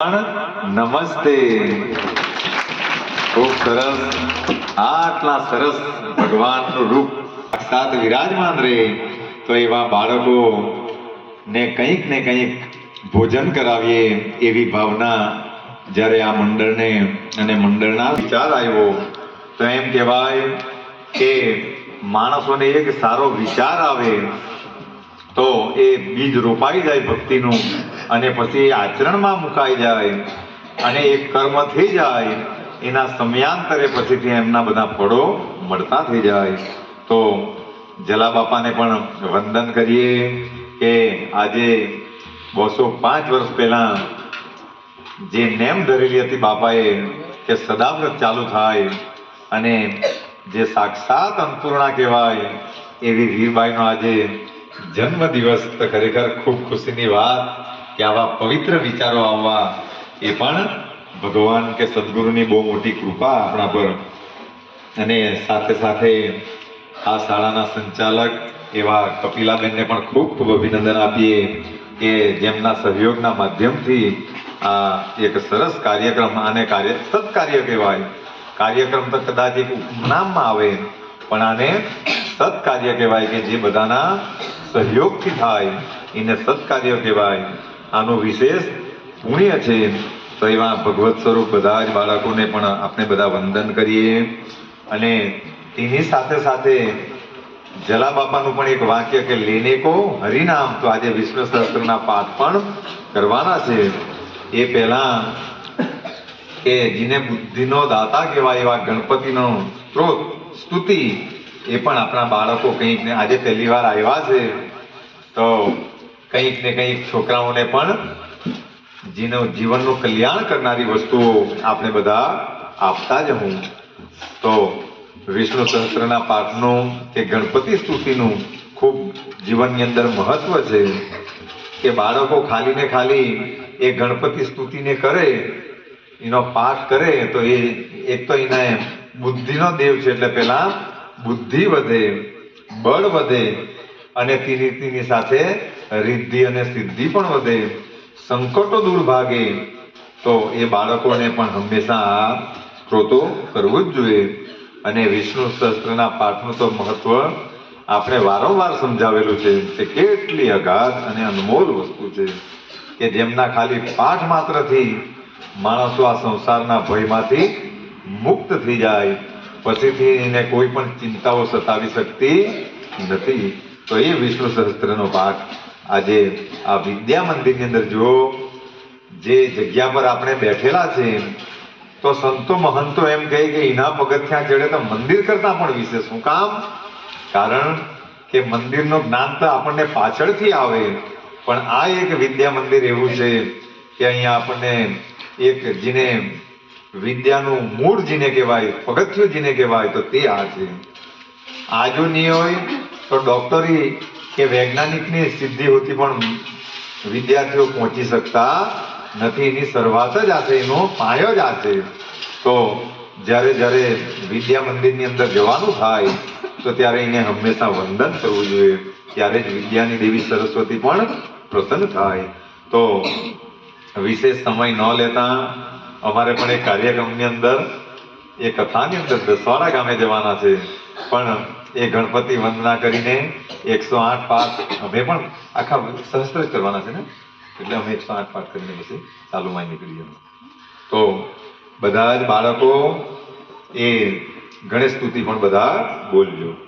નમસ્તે. ખૂબ સરસ. આટલા સરસ ભગવાનનું રૂપ સાક્ષાત વિરાજમાન રહે તો એવા બાળકો ને કંઈક ને કંઈક ભોજન કરાવીએ એવી ભાવના જ્યારે આ મંડળને અને મંડળના વિચાર આવ્યો, તો એમ કહેવાય કે માણસોને એક સારો વિચાર આવે, તો એ બીજ રોપાઈ જાય ભક્તિનું. અને પછી આચરણમાં મુકાઈ જાય અને એ કર્મ થઈ જાય, એના સમયાંતરે પછીથી એમના બધા ફળો મળતા થઈ જાય. તો જલા બાપાને પણ વંદન કરીએ કે આજે બસો પાંચ વર્ષ પહેલા જે નેમ ધરેલી હતી બાપાએ કે સદાવ્રત ચાલુ થાય અને જે સાક્ષાત અંતપૂર્ણા કહેવાય એવી વીરબાઈનો આજે જન્મ દિવસ તો ખરેખર ખૂબ ખુશીની વાત કે આવા પવિત્ર વિચારો આવવા એ પણ ભગવાન કે સદગુરુની બહુ મોટી કૃપા આપણા પર. અને સાથે સાથે આ શાળાના સંચાલક એવા કપિલાબેનને પણ ખૂબ ખૂબ અભિનંદન આપીએ કે જેમના સહયોગના માધ્યમથી આ એક સરસ કાર્યક્રમ આને કાર્ય સત્કાર્ય કહેવાય. કાર્યક્રમ તો કદાચ એક ઉપનામમાં આવે, પણ આને સત્કાર્ય કહેવાય કે જે બધાના સહયોગથી થાય. એને સત્કાર્ય કહેવાય. આનું વિશેષ પુણ્ય છે. તો એવા ભગવત સ્વરૂપ બધા જ બાળકોને પણ આપણે બધા વંદન કરીએ. અને તેની સાથે સાથે જલા બાપાનું પણ એક વાક્ય કે લેને કો હરિનામ તો આજે વિષ્ણુ સહસ્ત્રના પાઠ પણ કરવાના છે. એ પહેલા કે જેને બુદ્ધિનો દાતા કહેવાય એવા ગણપતિનો સ્ત્રોત, સ્તુતિ, એ પણ આપણા બાળકો કંઈક ને આજે પહેલી વાર આવ્યા છે. તો કંઈક ને કંઈક છોકરાઓને પણ જેનું જીવનનું કલ્યાણ કરનારી વસ્તુઓ આપણે બધા આપતા જ હું. તો વિષ્ણુ સહસ્ત્રના પાઠનું કે ગણપતિ સ્તુતિનું ખૂબ જીવનની અંદર મહત્વ છે કે બાળકો ખાલી ને ખાલી એ ગણપતિ સ્તુતિને કરે, એનો પાઠ કરે, તો એ એક તો એને બુદ્ધિનો દેવ છે એટલે પહેલાં બુદ્ધિ વધે, બળ વધે અને તેની તેની સાથે રિદ્ધિ અને સિદ્ધિ પણ વધે, સંકટો દૂર ભાગે, તો એ બાળકોને પણ હંમેશા સ્ત્રોતો કરવું જ જોઈએ. અને વિષ્ણુ સહસ્ત્રના પાઠનું તો મહત્વ આપણે વારંવાર સમજાવેલું છે કે કેટલી અગાધ અને અનમોલ વસ્તુ છે કે જેમના ખાલી પાઠ માત્રથી માણસો આ સંસારના ભયમાંથી મુક્ત થઈ જાય. પછીથી એને કોઈ પણ ચિંતાઓ સતાવી શકતી નથી. તો એ વિષ્ણુ સહસ્ત્રનો પાઠ આજે આ વિદ્યા મંદિરની અંદર જો જે જગ્યા પર આપણે બેઠેલા છે, તો સંતો મહંતો એમ કહે કે એના પગથિયા ચડે તો મંદિર કરતા પણ વિશેષ શું કામ? કારણ કે મંદિરનું જ્ઞાન તો આપણને પાછળથી આવે. પણ આ એક વિદ્યા મંદિર એવું છે કે અહીંયા આપણને એક જેને વિદ્યાનું મૂળ જેને કહેવાય, પગથિયું જેને કહેવાય, તો તે આ છે. આજુ નહીં હોય તો ડોક્ટરી કે વૈજ્ઞાનિકની સિદ્ધિ હોતી પણ વિદ્યાર્થીઓ પહોંચી શકતા નથી, એની શરૂઆત જ આ છે, એનો પાયો જ આ છે. તો જ્યારે જ્યારે વિદ્યા મંદિરની અંદર જવાનું થાય, તો ત્યારે એને હંમેશા વંદન કરવું જોઈએ. ત્યારે જ વિદ્યાની દેવી સરસ્વતી પણ પ્રસન્ન થાય. તો વિશેષ સમય ન લેતા અમારે પણ એ કાર્યક્રમની અંદર, એ કથાની અંદર દસવાડા ગામે જવાના છે. પણ એ ગણપતિ વંદના કરીને એકસો આઠ પાઠ અમે પણ આખા સહસ્ત્ર જ કરવાના છે ને? એટલે અમે એકસો આઠ પાઠ કરીને પછી ચાલુમાં નીકળી જવાનું તો બધા જ બાળકો એ ગણેશ સ્તુતિ પણ બધા બોલજો.